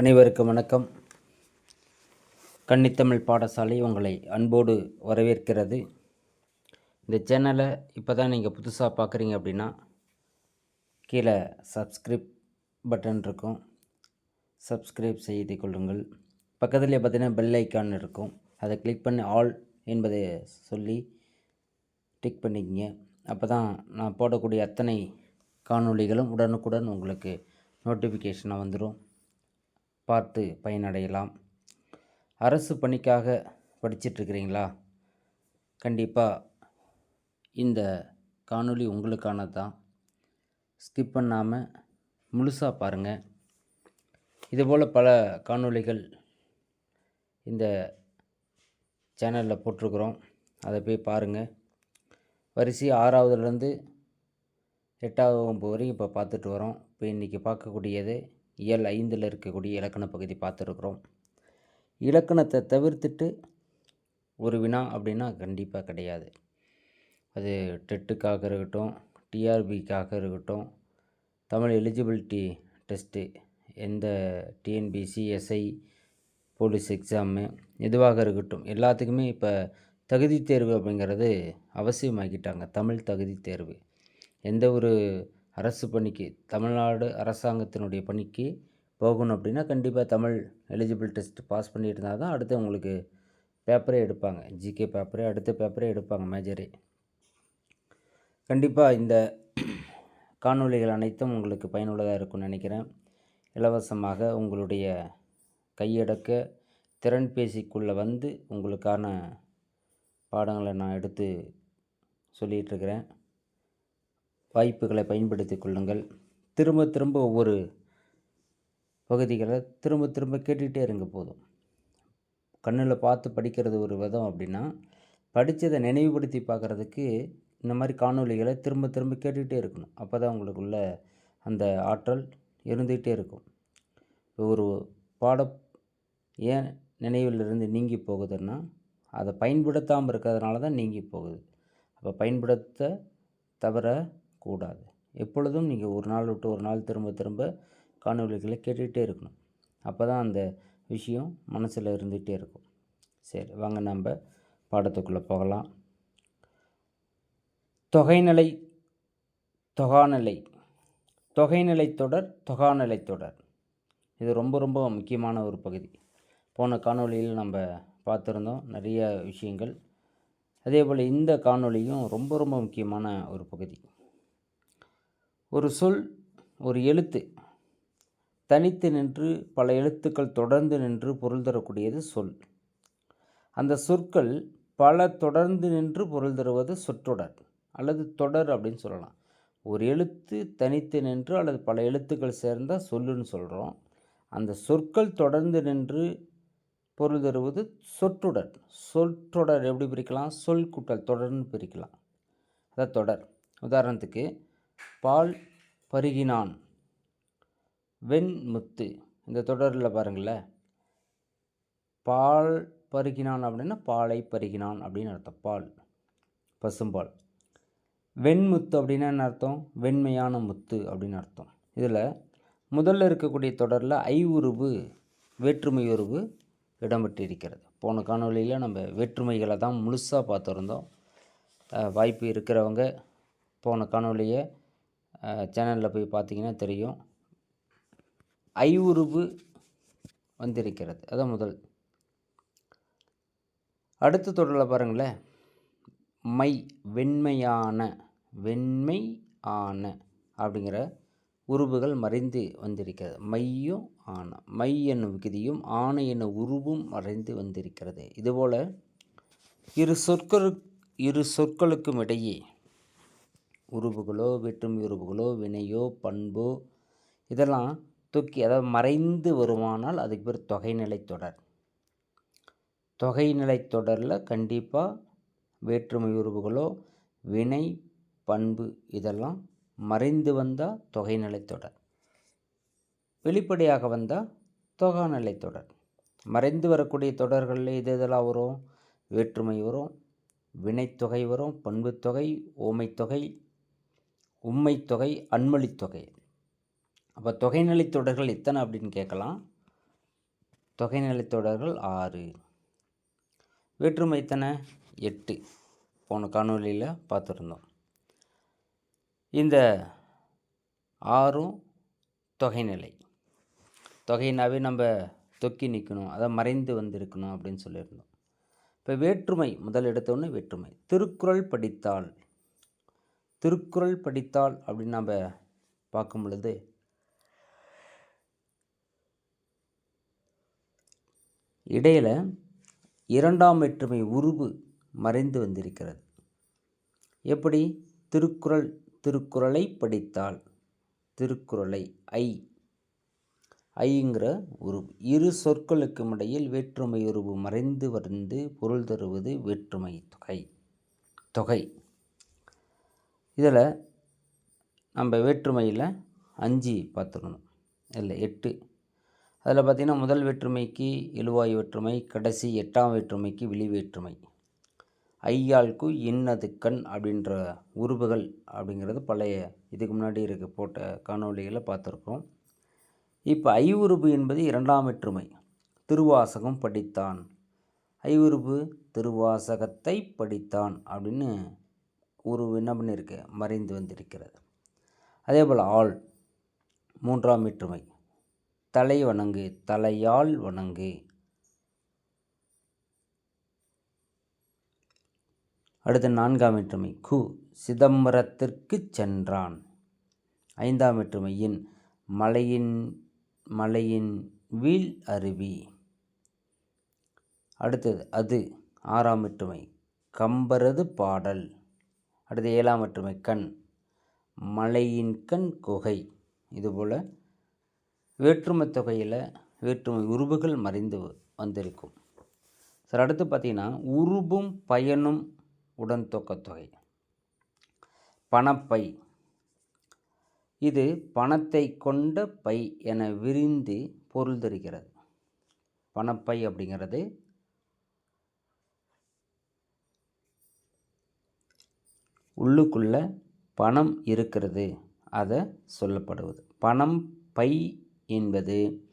அனைவருக்கும் வணக்கம். கன்னித்தமிழ் பாடசாலை உங்களை அன்போடு வரவேற்கிறது. இந்த சேனலை இப்போ தான் நீங்கள் புதுசாக பார்க்குறீங்க அப்படின்னா கீழே சப்ஸ்கிரைப் பட்டன் இருக்கும். சப்ஸ்கிரைப் செய்து கொள்ளுங்கள். பக்கத்துலேயே பார்த்தீங்கன்னா பெல் ஐக்கான் இருக்கும். அதை கிளிக் பண்ணி ஆல் என்பதை சொல்லி டிக் பண்ணிக்கங்க. அப்போ தான் நான் போடக்கூடிய அத்தனை காணொளிகளும் உடனுக்குடன் உங்களுக்கு நோட்டிஃபிகேஷனாக வந்துடும் பார்த்து பயனடையலாம். அரசு பணிக்காக படிச்சிட்ருக்கிறீங்களா கண்டிப்பாக இந்த காணொளி உங்களுக்கானது? தான் ஸ்கிப் பண்ணாமல் முழுசாக பாருங்கள் இதுபோல் பல காணொளிகள் இந்த சேனலில் போட்டிருக்குறோம். அதை போய் பாருங்கள் வரிசை ஆறாவதுலேருந்து எட்டாவது வகுப்பு வரையும் இப்போ பார்த்துட்டு வரோம். இப்போ இன்றைக்கி பார்க்கக்கூடியது இயல் ஐந்தில் இருக்கக்கூடிய இலக்கண பகுதி பார்த்துருக்குறோம். இலக்கணத்தை தவிர்த்துட்டு ஒரு வினா அப்படின்னா கண்டிப்பாக கிடையாது. அது டெட்டுக்காக இருக்கட்டும் டிஆர்பிக்காக இருக்கட்டும் தமிழ் எலிஜிபிலிட்டி டெஸ்ட்டு எந்த டிஎன்பிசி எஸ்ஐ போலீஸ் எக்ஸாமு எதுவாக இருக்கட்டும். எல்லாத்துக்குமே இப்போ தகுதி தேர்வு அப்படிங்கிறது அவசியமாக்கிட்டாங்க தமிழ் தகுதி தேர்வு. எந்த ஒரு அரசு பணிக்கு தமிழ்நாடு அரசாங்கத்தினுடைய பணிக்கு போகணும் அப்படின்னா கண்டிப்பாக தமிழ் எலிஜிபிள் டெஸ்ட் பாஸ் பண்ணிட்டு இருந்தால் தான் அடுத்து உங்களுக்கு பேப்பரே எடுப்பாங்க. ஜிகே பேப்பரே அடுத்த பேப்பரே எடுப்பாங்க மேஜரே கண்டிப்பாக இந்த காணொளிகள் அனைத்தும் உங்களுக்கு பயனுள்ளதாக இருக்கும்னு நினைக்கிறேன். இலவசமாக உங்களுடைய கையடக்க திறன் பேசிக்குள்ளே வந்து உங்களுக்கான பாடங்களை நான் எடுத்து சொல்லிகிட்ருக்கிறேன் வாய்ப்புகளை பயன்படுத்தி கொள்ளுங்கள். திரும்ப திரும்ப ஒவ்வொரு பகுதிகளை திரும்ப திரும்ப கேட்டுகிட்டே இருங்க போதும். கண்ணில் பார்த்து படிக்கிறது ஒரு விதம் அப்படின்னா படித்ததை நினைவுபடுத்தி பார்க்குறதுக்கு இந்த மாதிரி காணொளிகளை திரும்ப திரும்ப கேட்டுக்கிட்டே இருக்கணும். அப்போ தான் உங்களுக்குள்ள அந்த ஆற்றல் இருந்துகிட்டே இருக்கும். ஒரு பாட ஏன் நினைவிலிருந்து நீங்கி போகுதுன்னா அதை பயன்படுத்தாமல் இருக்கிறதுனால தான் நீங்கி போகுது. அப்போ பயன்படுத்த தவிர கூடாது. எப்பொழுதும் நீங்கள் ஒரு நாள் விட்டு ஒரு நாள் திரும்ப திரும்ப காணொலிகளை கேட்டுக்கிட்டே இருக்கணும். அப்போ தான் அந்த விஷயம் மனசில் இருந்துகிட்டே இருக்கும். சரி வாங்க நம்ம பாடத்துக்குள்ளே போகலாம். தொகைநிலை தொகாநிலை. தொகைநிலை தொடர் தொகாநிலை தொடர். இது ரொம்ப ரொம்ப முக்கியமான ஒரு பகுதி. போன காணொளியில் நம்ம பார்த்துருந்தோம் நிறைய விஷயங்கள். அதே போல் இந்த காணொளியும் ரொம்ப ரொம்ப முக்கியமான ஒரு பகுதி. ஒரு சொல் ஒரு எழுத்து. தனித்து நின்று பல எழுத்துக்கள் தொடர்ந்து நின்று பொருள் தரக்கூடியது சொல். அந்த சொற்கள் பல தொடர்ந்து நின்று பொருள் தருவது சொற்றொடர் அல்லது தொடர் அப்படின்னு சொல்லலாம். ஒரு எழுத்து தனித்து நின்று அல்லது பல எழுத்துக்கள் சேர்ந்தால் சொல்லுன்னு சொல்கிறோம் அந்த சொற்கள் தொடர்ந்து நின்று பொருள் தருவது சொற்றொடர். சொற்றொடர் எப்படி பிரிக்கலாம்? சொல் கூட்டல் தொடர்ன்னு பிரிக்கலாம். அதான் தொடர். உதாரணத்துக்கு பால் பருகினான். வெண்முத்து இந்த தொடரில் பாருங்களேன் பால் பருகினான் அப்படின்னா பாலை பருகினான் அப்படின்னு அர்த்தம். பால் பசும்பால் வெண்முத்து அப்படின்னா என்ன அர்த்தம்? வெண்மையான முத்து அப்படின்னு அர்த்தம். இதில் முதல்ல இருக்கக்கூடிய தொடரில் ஐ உருவு வேற்றுமை உருவு இடம்பெற்றிருக்கிறது. போன காணொலியில் நம்ம வேற்றுமைகளை தான் முழுசாக பார்த்துருந்தோம். வாய்ப்பு இருக்கிறவங்க போன காணொலியை சேனலில் போய் பார்த்தீங்கன்னா தெரியும். ஐ உருவு வந்திருக்கிறது. அதான் முதல். அடுத்த தொடரில் பாருங்களேன். மை வெண்மையான வெண்மை ஆன அப்படிங்கிற உருவுகள் மறைந்து வந்திருக்கிறது. மையும் ஆன மை என்னும் விகுதியும் ஆணை என்னும் உருவும் மறைந்து வந்திருக்கிறது. இதுபோல் இரு சொற்கள் இரு சொற்களுக்கும் இடையே உருவுகளோ வேற்றுமை உருவுகளோ வினையோ பண்போ இதெல்லாம் தூக்கி அதாவது மறைந்து வருமானால் அதுக்கு பேர் தொகைநிலை தொடர். தொகைநிலை தொடரில் கண்டிப்பாக வேற்றுமை உருவுகளோ வினை பண்பு இதெல்லாம் மறைந்து வந்தால் தொகைநிலை தொடர். வெளிப்படையாக வந்தால் தொகாநிலை தொடர். மறைந்து வரக்கூடிய தொடர்களில் இது இதெல்லாம் வரும்? வேற்றுமை வரும் வினைத்தொகை வரும் பண்புத்தொகை ஓமைத்தொகை உண்மைத்தொகை அன்மொழித்தொகை அப்போ தொகைநிலைத் தொடர்கள் எத்தனை அப்படின்னு கேட்கலாம். தொகைநிலைத் தொடர்கள் ஆறு. வேற்றுமை எத்தனை? எட்டு. போன காணொளியில் பார்த்துருந்தோம். இந்த ஆறும் தொகைநிலை. தொகைனாவே நம்ம தொக்கி நிற்கணும் அதை மறைந்து வந்திருக்கணும் அப்படின்னு சொல்லியிருந்தோம். இப்போ வேற்றுமை முதல் எடுத்தோன்னே வேற்றுமை. திருக்குறள் படித்தால் திருக்குறள் படித்தால் அப்படின்னு நம்ம பார்க்கும் பொழுது இடையில் இரண்டாம் வேற்றுமை உருவு மறைந்து வந்திருக்கிறது. எப்படி? திருக்குறள் திருக்குறளை படித்தால் திருக்குறளை ஐ. ஐங்கிற உருவு. இரு சொற்களுக்கும் இடையில் வேற்றுமை உருவு மறைந்து வந்து பொருள் தருவது வேற்றுமை தொகை. தொகை. இதில் நம்ம வேற்றுமையில் அஞ்சு பார்த்துக்கணும். இல்லை எட்டு. அதில் பார்த்திங்கன்னா முதல் வேற்றுமைக்கு இழுவாய் வேற்றுமை கடைசி எட்டாம் வேற்றுமைக்கு விழி வேற்றுமை. ஐயாளுக்கு இன்னது கண் அப்படின்ற உருவுகள் அப்படிங்கிறது பழைய இதுக்கு முன்னாடி இருக்க போட்ட காணொலிகளை பார்த்துருக்கோம் இப்போ ஐ உருபு என்பது இரண்டாம் வேற்றுமை. திருவாசகம் படித்தான். ஐ உருபு திருவாசகத்தை படித்தான் அப்படின்னு ஒரு என்ன பண்ணியிருக்கு? மறைந்து வந்திருக்கிறது. அதே போல் ஆள் மூன்றாம் வேற்றுமை தலை வணங்கு தலையால் வணங்கு. அடுத்த நான்காம் வேற்றுமை கு சிதம்பரத்திற்கு சென்றான். ஐந்தாம் வேற்றுமையின் மலையின் மலையின் வீழ் அருவி. அடுத்தது அது. ஆறாம் வேற்றுமை கம்பரது பாடல். அடுத்து ஏழாம் ஒற்றுமை கண். மலையின் கண் குகை. இதுபோல் வேற்றுமை தொகையில் வேற்றுமை உருவுகள் மறைந்து வந்திருக்கும். சார் அடுத்து பார்த்திங்கன்னா உருபும் பயனும் உடன் தொகை. பணப்பை. இது பணத்தை கொண்ட பை என விரிந்து பொருள் தருகிறது. பணப்பை அப்படிங்கிறது உள்ளுக்குள்ளே பணம் இருக்கிறது. அதை சொல்லப்படுவது. பணம் பை என்பது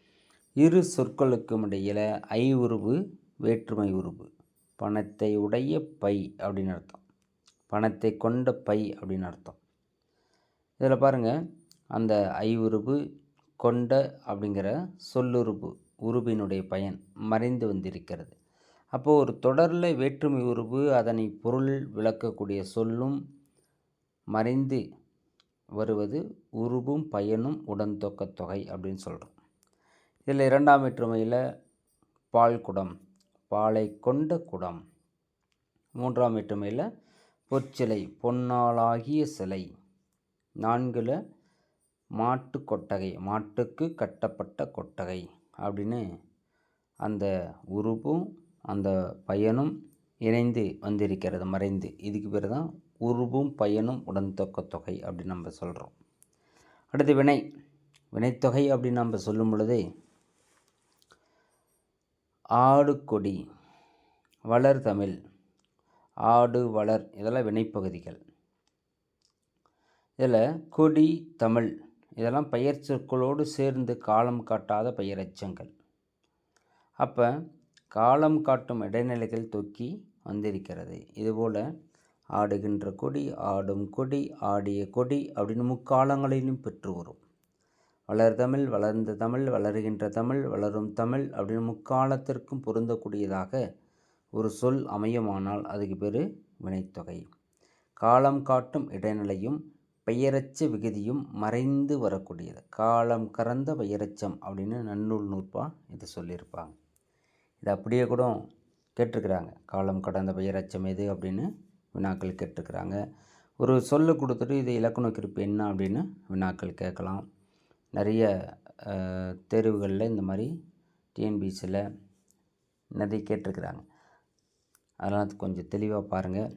இரு சொற்களுக்கும் இடையில் ஐ உருவு வேற்றுமை உருவு. பணத்தை உடைய பை அப்படின்னு அர்த்தம். பணத்தை கொண்ட பை அப்படின்னு அர்த்தம். இதில் பாருங்கள் அந்த ஐ உருவு கொண்ட அப்படிங்கிற சொல்லுருவு உருவினுடைய பயன் மறைந்து வந்திருக்கிறது. அப்போது ஒரு தொடரில் வேற்றுமை உருவு அதனை பொருள் விளக்கக்கூடிய சொல்லும் மறைந்து வருவது உருவும் பயனும் உடன் தொக்க தொகை அப்படின்னு சொல்கிறோம் இதில் இரண்டாம் வேற்றுமையில் பால் குடம் பாலை கொண்ட குடம். மூன்றாம் வேற்றுமையில் பொற்சிலை பொன்னாளாகிய சிலை. நான்கில் மாட்டு கொட்டகை மாட்டுக்கு கட்டப்பட்ட கொட்டகை அப்படின்னு அந்த உருவும் அந்த பயனும் இணைந்து வந்திருக்கிறது மறைந்து. இதுக்கு பேர் தான் உருவும் பயனும் உடன்தொக்க தொகை அப்படின்னு நம்ம சொல்கிறோம் அடுத்து வினை வினைத்தொகை அப்படின்னு நம்ம சொல்லும் பொழுதே ஆடு கொடி வளர் தமிழ் ஆடு வளர் இதெல்லாம் வினைப்பகுதிகள். இதில் கொடி தமிழ் இதெல்லாம் பெயர் சொற்களோடு சேர்ந்து காலம் காட்டாத பெயரச்சங்கள். அப்போ காலம் காட்டும் இடைநிலைகள் தொக்கி வந்திருக்கிறது. இதுபோல் ஆடுகின்ற கொடி ஆடும் கொடி ஆடிய கொடி அப்படின்னு முக்காலங்களிலும் பெற்று வரும் வளர் தமிழ் வளர்ந்த தமிழ் வளருகின்ற தமிழ் வளரும் தமிழ் அப்படின்னு முக்காலத்திற்கும் பொருந்தக்கூடியதாக ஒரு சொல் அமையுமானால் அதுக்கு பேர் வினைத்தொகை. காலம் காட்டும் இடைநிலையும் பெயரச்ச விகுதியும் மறைந்து வரக்கூடியது. காலம் கறந்த பெயரச்சம் அப்படின்னு நன்னூல் நூற்பா இதை சொல்லியிருப்பாங்க. இது அப்படியே கூட கேட்டிருக்கிறாங்க. காலம் கடந்த பெயரச்சம் எது அப்படின்னு வினாக்கள் கேட்டிருக்கிறாங்க. ஒரு சொல்லு கொடுத்துட்டு இது இலக்கண குறிப்பு என்ன அப்படின்னு வினாக்கள் கேட்கலாம். நிறைய தேர்வுகளில் இந்த மாதிரி டிஎன்பிசியில் நிறைய கேட்டிருக்கிறாங்க. அதெல்லாம் கொஞ்சம் தெளிவாக பாருங்கள்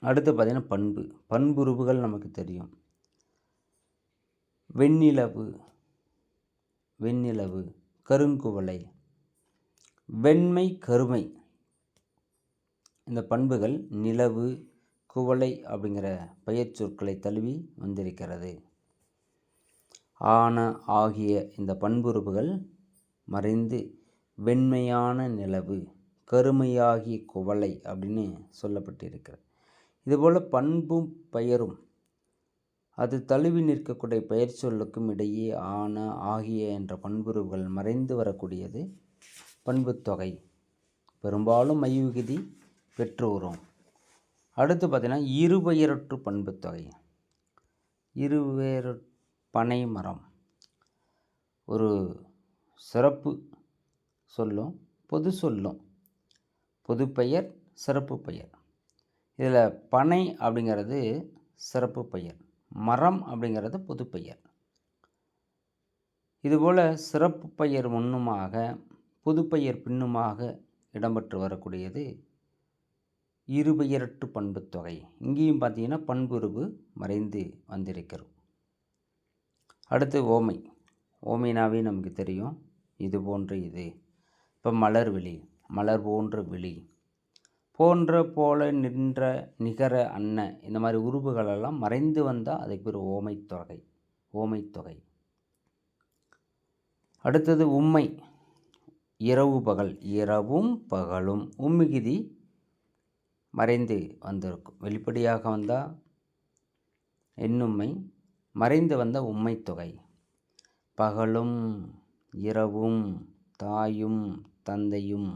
அடுத்து பார்த்திங்கன்னா பண்பு. பண்புருவுகள் நமக்கு தெரியும். வெண்ணிலவு வெண்ணிலவு கருங்குவளை வெண்மை கருமை. இந்த பண்புகள் நிலவு குவளை அப்படிங்கிற பெயர்ச்சொற்களை தழுவி வந்திருக்கிறது. ஆன ஆகிய இந்த பண்புறுப்புகள் மறைந்து வெண்மையான நிலவு கருமையாகிய குவளை அப்படின்னு சொல்லப்பட்டிருக்கிறது. இதுபோல் பண்பும் பெயரும் அது தழுவி நிற்கக்கூடிய பெயர் சொல்லுக்கும் இடையே ஆன ஆகிய என்ற பண்புருவுகள் மறைந்து வரக்கூடியது பண்புத்தொகை பெரும்பாலும் மையுகுதி பெற்று வரும் அடுத்து பார்த்திங்கன்னா இருபெயரற்று பண்புத்தொகை. இருவேறு பனை மரம் ஒரு சிறப்பு சொல்லும் பொது சொல்லும். பொது பெயர் சிறப்பு பெயர். இதில் பனை அப்படிங்கிறது சிறப்பு பெயர். மரம் அப்படிங்கிறது பொது பெயர். இதுபோல் சிறப்பு பெயர் முன்னுமாக புதுப்பெயர் பின்னுமாக இடம்பெற்று வரக்கூடியது இருபெயரற்று பண்புத்தொகை இங்கேயும் பார்த்தீங்கன்னா பண்புருவு மறைந்து வந்திருக்கிறோம் அடுத்து ஓமை. ஓமைனாவே நமக்கு தெரியும். இது போன்ற இது. இப்போ மலர் விழி. மலர் போன்ற விழி. போன்ற போல நின்ற நிகர அன்ன. இந்த மாதிரி உருவுகளெல்லாம் மறைந்து வந்தால் அதுக்கு பேர் ஓமைத்தொகை ஓமைத்தொகை அடுத்தது உம்மை. இரவு பகல். இரவும் பகலும். உம்மிகிதி மறைந்து வந்திருக்கும். வெளிப்படையாக வந்தால் எண்ணும்மை மறைந்து வந்த உண்மைத்தொகை தொகை. பகலும் இரவும் தாயும் தந்தையும்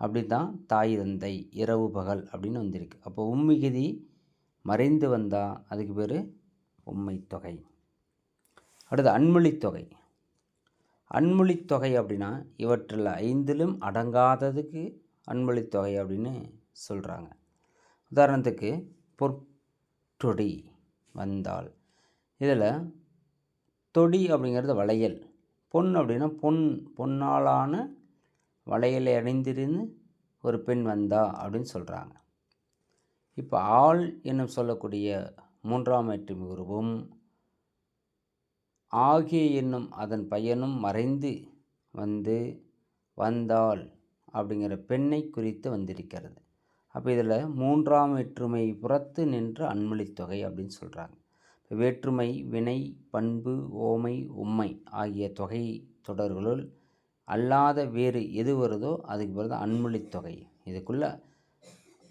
அப்படி தான் தாய் தந்தை இரவு பகல் அப்படின்னு வந்திருக்கு. அப்போ உம்மிகிதி மறைந்து வந்தால் அதுக்கு பேர் உண்மைத்தொகை தொகை. அடுத்து அன்மொழித்தொகை தொகை. தொகை அப்படின்னா இவற்றில் ஐந்திலும் அடங்காததுக்கு அன்மொழித்தொகை அப்படின்னு சொல்கிறாங்க உதாரணத்துக்கு பொற்டொடி வந்தால். இதில் தொடி அப்படிங்கிறது வளையல். பொன் அப்படின்னா பொன் பொன்னாலான வளையலை அணிந்திருந்து ஒரு பெண் வந்தா அப்படின்னு சொல்கிறாங்க இப்போ ஆள் என்னும் சொல்லக்கூடிய மூன்றாம் வேற்றுமை உருவும் ஆகிய என்னும் அதன் பையனும் மறைந்து வந்து வந்தாள் அப்படிங்கிற பெண்ணை குறித்து வந்திருக்கிறது. அப்போ இதில் மூன்றாம் வேற்றுமை புறத்து நின்ற அன்மொழித்தொகை அப்படின்னு சொல்கிறாங்க வேற்றுமை வினை பண்பு ஓமை உம்மை ஆகிய தொகை தொடர்களுள் அல்லாத வேறு எது வருதோ அதுக்கு பிறகு அன்மொழித்தொகை இதுக்குள்ளே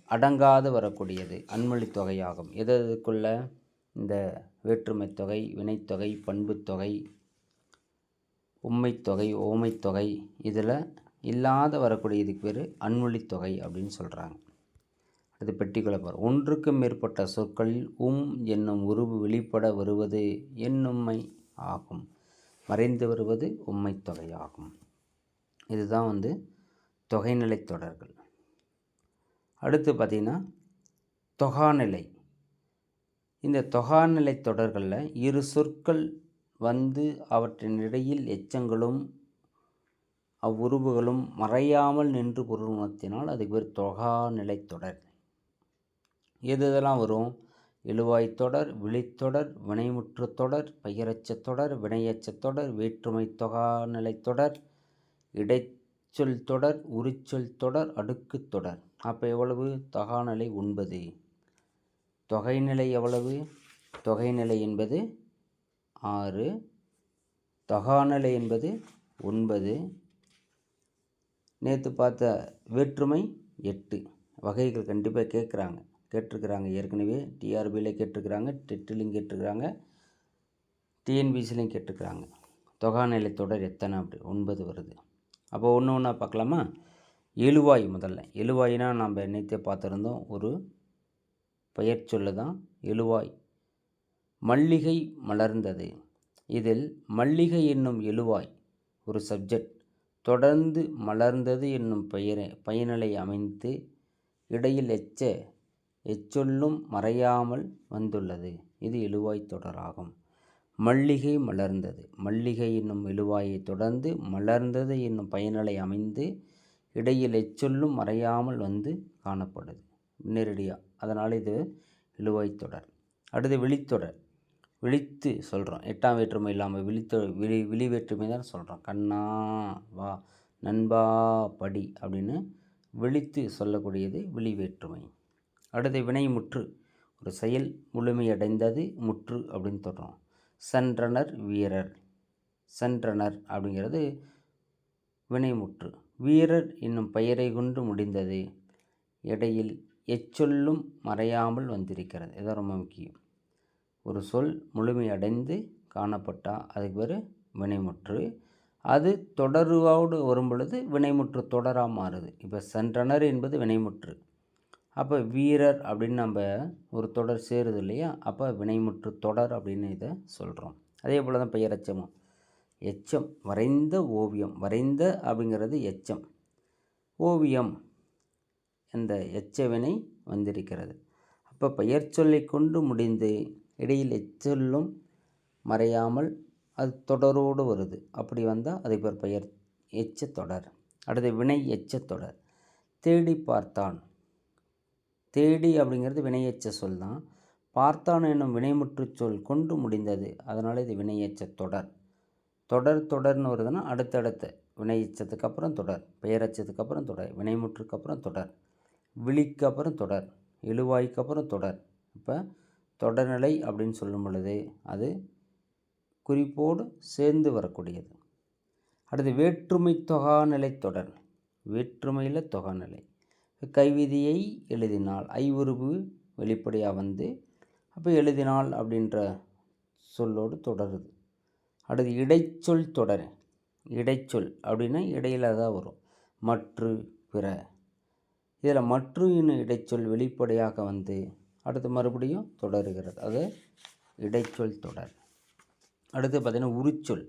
அடங்காது வரக்கூடியது அன்மொழித்தொகையாகும் எது இதுக்குள்ள இந்த வேற்றுமை தொகை வினைத்தொகை பண்புத்தொகை உண்மைத்தொகை ஓமைத்தொகை இதில் இல்லாத வரக்கூடிய இதுக்கு பேர் அன்மொழித்தொகை அப்படின்னு சொல்கிறாங்க அது பெட்டிக்குள்ள பாரு ஒன்றுக்கும் மேற்பட்ட சொற்களில் உம் என்னும் உருவு வெளிப்பட வருவது என்னும்மை ஆகும். மறைந்து வருவது உம்மை தொகையாகும். இதுதான் வந்து தொகைநிலை தொடர்கள். அடுத்து பார்த்திங்கன்னா தொகாநிலை. இந்த தொகாநிலை தொடர்களில் இரு சொற்கள் வந்து அவற்றின் இடையில் எச்சங்களும் அவ்வுருவுகளும் மறையாமல் நின்று பொருளுணத்தினால் அதுக்கு பேர் தொகாநிலை தொடர். எது இதெல்லாம் வரும்? எழுவாய் தொடர் விழித்தொடர் வினைமுற்றுத்தொடர் தொடர் வினையச்சத்தொடர் தொடர் வினையச்ச தொடர் வேற்றுமை தொகாநிலைத்தொடர் இடைச்சொல் தொடர் உரிச்சொல் தொடர் அடுக்கு தொடர். அப்போ எவ்வளவு? தொகாநிலை ஒன்பது. தொகைநிலை எவ்வளவு? தொகைநிலை என்பது ஆறு. தொகாநிலை என்பது ஒன்பது. நேற்று பார்த்த வேற்றுமை எட்டு. வகைகள் கண்டிப்பாக கேட்குறாங்க கேட்டிருக்கிறாங்க. ஏற்கனவே டிஆர்பியில் கேட்டிருக்கிறாங்க டெட்டிலையும் கேட்டிருக்கிறாங்க டிஎன்பிசிலையும் கேட்டிருக்கிறாங்க. தொகாநிலை தொடர் எத்தனை அப்படி? ஒன்பது வருது. அப்போ ஒன்று ஒன்றா பார்க்கலாமா? எழுவாய் முதல்ல. எழுவாய்னா நம்ம நேற்றே பார்த்துருந்தோம். ஒரு பெயர் சொல்லு தான் எழுவாய். மல்லிகை மலர்ந்தது. இதில் மல்லிகை என்னும் எழுவாய் ஒரு சப்ஜெக்ட் தொடர்ந்து மலர்ந்தது என்னும் பெயரை பயனலை அமைத்து இடையில் எச்ச எச்சொல்லும் மறையாமல் வந்துள்ளது. இது எழுவாய் தொடராகும். மல்லிகை மலர்ந்தது. மல்லிகை என்னும் இழுவாயை தொடர்ந்து மலர்ந்தது என்னும் பயனலை அமைந்து இடையில் எச்சொல்லும் மறையாமல் வந்து காணப்படுது. நேரடியாக அதனால் இது இழுவாய் தொடர். அடுத்து விழித்தொடர். விழித்து சொல்கிறோம் எட்டாம் வேற்றுமை இல்லாமல் விழித்தொ விழி விழி வேற்றுமை தான் சொல்கிறோம் கண்ணா வா நண்பா படி அப்படின்னு விழித்து சொல்லக்கூடியது விழி வேற்றுமை. அடுத்து வினை முற்று. ஒரு செயல் முழுமையடைந்தது முற்று அப்படின்னு சொல்கிறோம் சென்றனர் வீரர். சென்றனர் அப்படிங்கிறது வினைமுற்று வீரர் என்னும் பெயரை கொண்டு முடிந்தது. இடையில் எச்சொல்லும் மறையாமல் வந்திருக்கிறது. இதான் ரொம்ப முக்கியம். ஒரு சொல் முழுமையடைந்து காணப்பட்டால் அதுக்கு பேர் வினைமுற்று அது தொடர்வோடு வரும் பொழுது வினைமுற்று தொடராக மாறுது. இப்போ சென்றனர் என்பது வினைமுற்று அப்போ வீரர் அப்படின்னு நம்ம ஒரு தொடர் சேருது இல்லையா? அப்போ வினைமுற்று தொடர் அப்படின்னு இதை சொல்கிறோம் அதே போல் தான் பெயரச்சமும் எச்சம் வரைந்த ஓவியம். வரைந்த அப்படிங்கிறது எச்சம். ஓவியம் அந்த எச்சவினை வந்திருக்கிறது. அப்போ பெயர் சொல்லை கொண்டு முடிந்து இடையில் எச்சொல்லும் மறையாமல் அது தொடரோடு வருது. அப்படி வந்தால் அது பேர் பெயர் எச்ச தொடர். அடுத்து வினை எச்ச தொடர். தேடி பார்த்தான். தேடி அப்படிங்கிறது வினையச்ச சொல் தான். பார்த்தான் என்னும் வினைமுற்று சொல் கொண்டு முடிந்தது. அதனால் இது வினையச்ச தொடர். தொடர் தொடர்னு வருதுன்னா அடுத்தடுத்த. வினையச்சத்துக்கு அப்புறம் தொடர் பெயரச்சத்துக்கு அப்புறம் தொடர் வினைமுற்றுக்கு அப்புறம் தொடர் விழிக்கு அப்புறம் தொடர் இழுவாய்க்கு அப்புறம் தொடர். இப்போ தொடர்நிலை அப்படின்னு சொல்லும் பொழுது அது குறிப்போடு சேர்ந்து வரக்கூடியது. அடுத்து வேற்றுமை தொகாநிலை தொடர். வேற்றுமையில் தொகாநிலை கைவிதியை எழுதினால் ஐவுருவு வெளிப்படையாக வந்து அப்போ எழுதினால் அப்படின்ற சொல்லோடு தொடருது. அடுத்து இடைச்சொல் தொடர். இடைச்சொல் அப்படின்னா இடையில தான் வரும். மற்று பிற. இதில் மற்று இன்னும் இடைச்சொல் வெளிப்படையாக வந்து அடுத்து மறுபடியும் தொடருகிறது. அது இடைச்சொல் தொடர். அடுத்து பார்த்திங்கன்னா உரிச்சொல்.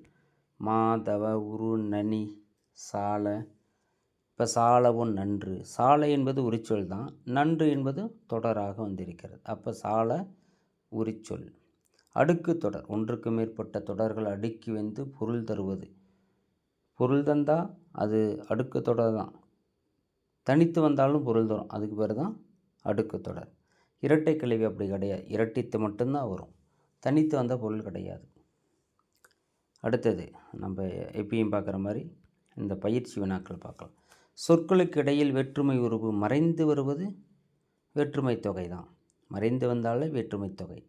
மாதவ உரு நனி சால இப்போ சாலவும் நன்று. சாலை என்பது உரிச்சொல் தான். நன்று என்பது தொடராக வந்திருக்கிறது. அப்போ சால உரிச்சொல். அடுக்கு தொடர். ஒன்றுக்கு மேற்பட்ட தொடர்கள் அடுக்கி வந்து பொருள் தருவது. பொருள் தந்தால் அது அடுக்கு தொடர் தான். தனித்து வந்தாலும் பொருள் தரும். அதுக்கு பேர் தான் அடுக்கு தொடர். இரட்டை கல்வி அப்படி கிடையாது. இரட்டித்து மட்டும்தான் வரும். தனித்து வந்தால் பொருள் கிடையாது. அடுத்தது நம்ம எப்பயும் பார்க்குற மாதிரி இந்த பயிற்சி வினாக்கள் பார்க்கலாம். சொற்களுக்கு இடையில் வேற்றுமை உருவு மறைந்து வருவது வேற்றுமை தொகை தான் மறைந்து வந்தாலே வேற்றுமை தொகை.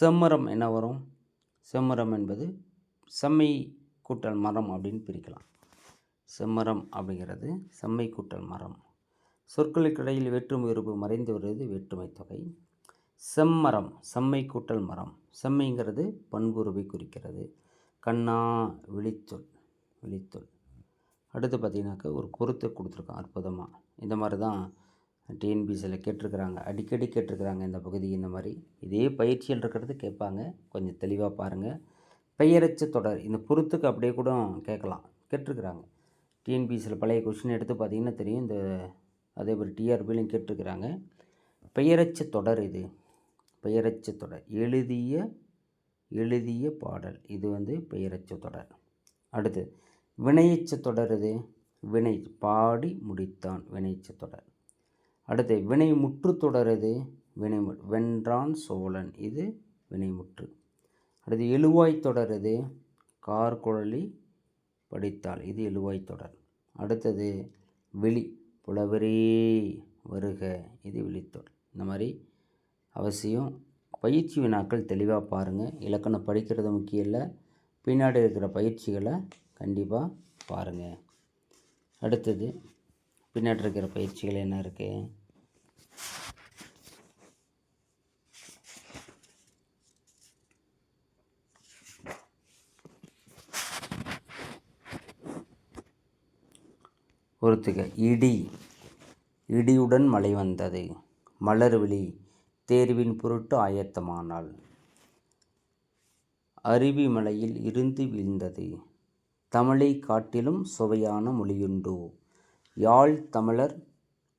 செம்மரம் என்ன வரும்? செம்மரம் என்பது செம்மை கூட்டல் மரம் அப்படின்னு பிரிக்கலாம். செம்மரம் அப்படிங்கிறது செம்மை கூட்டல் மரம். சொற்களுக்கு இடையில் வேற்றுமை உருவு மறைந்து வருவது வேற்றுமை தொகை. செம்மரம் செம்மை கூட்டல் மரம். செம்மைங்கிறது பண்புருவை குறிக்கிறது. கண்ணா விழிச்சொல் விழித்தொல். அடுத்து பார்த்திங்கனாக்கா ஒரு குருத்தை கொடுத்துருக்கோம் அற்புதமாக இந்த மாதிரி தான் டிஎன்பிசியில் கேட்டிருக்கிறாங்க. அடிக்கடி கேட்டிருக்கிறாங்க இந்த பகுதி இந்த மாதிரி. இதே பயிற்சியில் இருக்கிறது கேட்பாங்க. கொஞ்சம் தெளிவாக பாருங்கள் பெயரச்ச தொடர். இந்த பொருத்துக்கு அப்படியே கூட கேட்கலாம். கேட்டிருக்கிறாங்க. டிஎன்பிசியில் பழைய கொஷின் எடுத்து பார்த்தீங்கன்னா தெரியும். இந்த அதே மாதிரி டிஆர்பிலையும் கேட்டிருக்கிறாங்க. பெயரச்ச தொடர் இது. பெயரச்ச தொடர். எழுதிய எழுதிய பாடல். இது வந்து பெயரச்ச தொடர். அடுத்து வினையச்ச தொடருது. வினை பாடி முடித்தான் வினைச்ச தொடர். அடுத்து வினை முற்று தொடருது. வினை வென்றான் சோழன். இது வினைமுற்று அடுத்து எழுவாய் தொடருது. கார்குழலி படித்தாள். இது எழுவாய் தொடர். அடுத்தது வெளி புலவரே வருக. இது விழித்தொடர் இந்த மாதிரி அவசியம். பயிற்சி வினாக்கள் தெளிவாக பாருங்கள் இலக்கணம் படிக்கிறது முக்கியம் இல்லை. பின்னாடி இருக்கிற பயிற்சிகளை கண்டிப்பாக பாருங்கள் அடுத்தது பின்னாடி இருக்கிற பயிற்சிகள் என்ன இருக்குது பொறுத்துக்க இடி. இடியுடன் மழை வந்தது. மலர்விழி தேர்வின் பொருட்டு ஆயத்தமானாள். அருவி மலையில் இருந்து வீழ்ந்தது. தமிழை காட்டிலும் சுவையான மொழியுண்டோ. யாழ் தமிழர்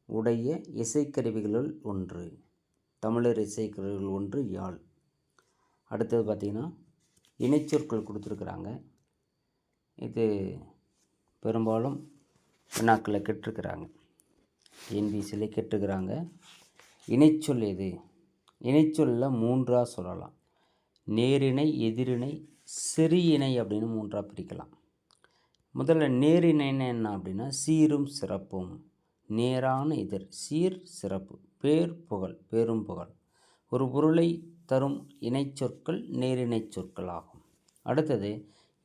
உடைய இசைக்கருவிகளுள் ஒன்று. தமிழர் இசைக்கருவிகள் ஒன்று யாழ். அடுத்தது பார்த்திங்கன்னா இணைச்சொற்கள் கொடுத்துருக்குறாங்க. இது பெரும்பாலும் வினாக்களை கேட்டிருக்கிறாங்க. என்பிசியில் கெட்டிருக்கிறாங்க. இணைச்சொல் எது? இணைச்சொல்லில் மூன்றாக சொல்லலாம். நேரிணை எதிரிணை சிறியிணை அப்படின்னு மூன்றாக பிரிக்கலாம். முதல்ல நேரிணைன்னு என்ன அப்படின்னா சீரும் சிறப்பும். நேரான எதிர் சீர் சிறப்பு பேர் புகழ் பேரும் புகழ். ஒரு பொருளை தரும் இணைச்சொற்கள் நேரிணை சொற்கள் ஆகும் அடுத்தது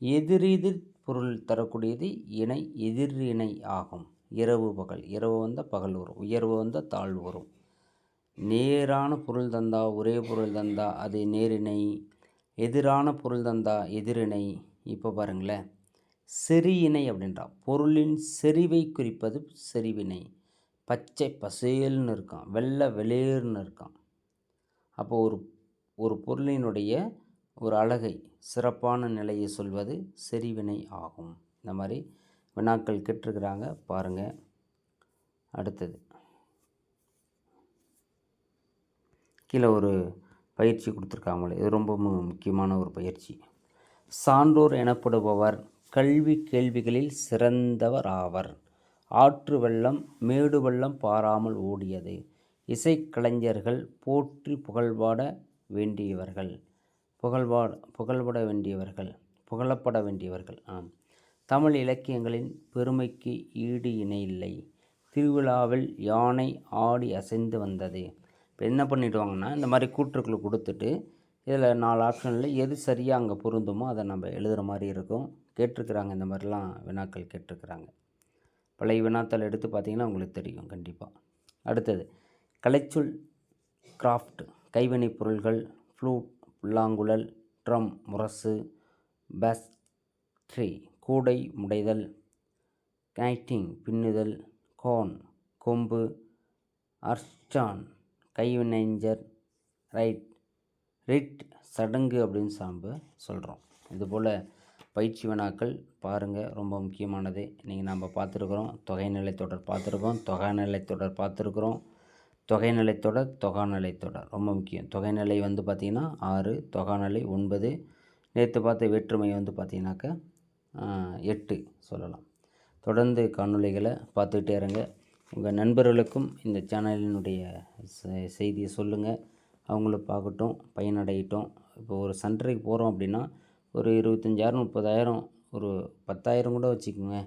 எதிரெதிர் பொருள் தரக்கூடியது இணை எதிர் இணை ஆகும். இரவு பகல் இரவு வந்தால் பகல் வரும் உயர்வு வந்தால் தாழ்வு வரும். நேரான பொருள் தந்தா ஒரே பொருள் தந்தா அது நேரிணை எதிரான பொருள் தந்தா எதிரிணை. இப்போ பாருங்களேன் செறியினை அப்படின்றான். பொருளின் செறிவை குறிப்பது செறிவினை. பச்சை பசேல்னு இருக்கான். வெள்ளை வெளியேறுன்னு இருக்கான். அப்போ ஒரு ஒரு பொருளினுடைய ஒரு அழகை சிறப்பான நிலையை சொல்வது செறிவினை ஆகும். இந்த மாதிரி வினாக்கள் கேட்டிருக்கிறாங்க. பாருங்கள் அடுத்தது. கீழே ஒரு பயிற்சி கொடுத்துருக்காங்களே. இது ரொம்ப முக்கியமான ஒரு பயிற்சி. சான்றோர் எனப்படுபவர் கல்வி கேள்விகளில் சிறந்தவர் ஆவர் ஆற்று வெள்ளம் மேடு வெள்ளம் பாராமல் ஓடியது. இசைக்கலைஞர்கள் போற்றி புகழ்பாட வேண்டியவர்கள். புகழ்பா புகழ்பட வேண்டியவர்கள். புகழப்பட வேண்டியவர்கள். ஆம். தமிழ் இலக்கியங்களின் பெருமைக்கு ஈடு இணையில்லை திருவிழாவில் யானை ஆடி அசைந்து வந்தது. இப்போ என்ன பண்ணிவிடுவாங்கன்னா இந்த மாதிரி கூற்றுக்களை கொடுத்துட்டு இதில் நாலு ஆப்ஷனில் எது சரியாக அங்கே பொருந்துமோ அதை நம்ம எழுதுகிற மாதிரி இருக்கும். கேட்டிருக்கிறாங்க இந்த மாதிரிலாம் வினாக்கள் கேட்டிருக்கிறாங்க. பழைய வினாத்தாள் எடுத்து பார்த்தீங்கன்னா உங்களுக்கு தெரியும் கண்டிப்பாக அடுத்தது கலைச்சொல் கிராஃப்ட் கைவினைப் பொருள்கள் ஃப்ளூட் புல்லாங்குழல் ட்ரம் முரசு பேஸ்ட்ரி கூடை முடைதல் கைட்டிங் பின்னுதல் கோன் கொம்பு அர்ஸ்டான் கைவினைஞர் ரைட் ரிட் சடங்கு அப்படின்னு சாம்பு சொல்கிறோம் இதுபோல் பயிற்சி வினாக்கள் பாருங்கள் ரொம்ப முக்கியமானது. நீங்கள் நம்ம பார்த்துருக்குறோம் தொகைநிலை தொடர் பார்த்துருக்கோம் தொகைநிலை தொடர் பார்த்துருக்குறோம். தொகைநிலை தொடர் தொகாநிலை தொடர் ரொம்ப முக்கியம். தொகைநிலை வந்து பார்த்திங்கன்னா ஆறு தொகாநிலை ஒன்பது நேற்று பார்த்த வேற்றுமை வந்து பார்த்திங்கனாக்கா எட்டு சொல்லலாம். தொடர்ந்து காணொளிகளை பார்த்துக்கிட்டே இருங்க. உங்கள் நண்பர்களுக்கும் இந்த சேனலினுடைய செ- செய்தியை சொல்லுங்கள் அவங்களும் பார்க்கட்டும் பயனடையட்டும். இப்போ ஒரு சென்டருக்கு போகிறோம் அப்படின்னா ஒரு இருபத்தஞ்சாயிரம் முப்பதாயிரம் ஒரு பத்தாயிரம் கூட வச்சுக்கோங்க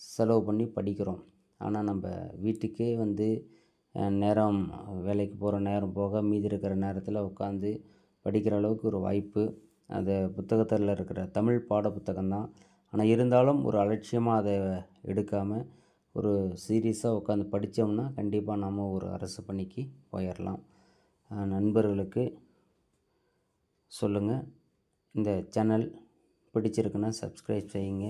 செலவு பண்ணி படிக்கிறோம். ஆனால் நம்ம வீட்டுக்கே வந்து நேரம் வேலைக்கு போகிற நேரம் போக மீதி இருக்கிற நேரத்தில் உட்காந்து படிக்கிற அளவுக்கு ஒரு வாய்ப்பு. அந்த புத்தகத்தில் இருக்கிற தமிழ் பாட புத்தகம்தான் ஆனால் இருந்தாலும் ஒரு அலட்சியமாக அதை எடுக்காமல் ஒரு சீரியஸாக உட்காந்து படித்தோம்னா கண்டிப்பாக நாம் ஒரு அரசு பணிக்கு போயிடலாம் நண்பர்களுக்கு சொல்லுங்கள் இந்த சேனல் பிடிச்சிருக்குன்னா சப்ஸ்கிரைப் செய்யுங்க.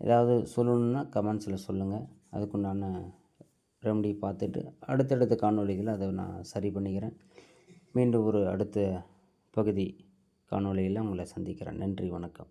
ஏதாவது சொல்லணுன்னா கமெண்ட்ஸில் சொல்லுங்கள் அதுக்குண்டான ரெமடி பார்த்துட்டு அடுத்தடுத்த காணொளிகளை அதை நான் சரி பண்ணிக்கிறேன். மீண்டும் ஒரு அடுத்த பகுதி காணொளியில் உங்களை சந்திக்கிறேன். நன்றி வணக்கம்.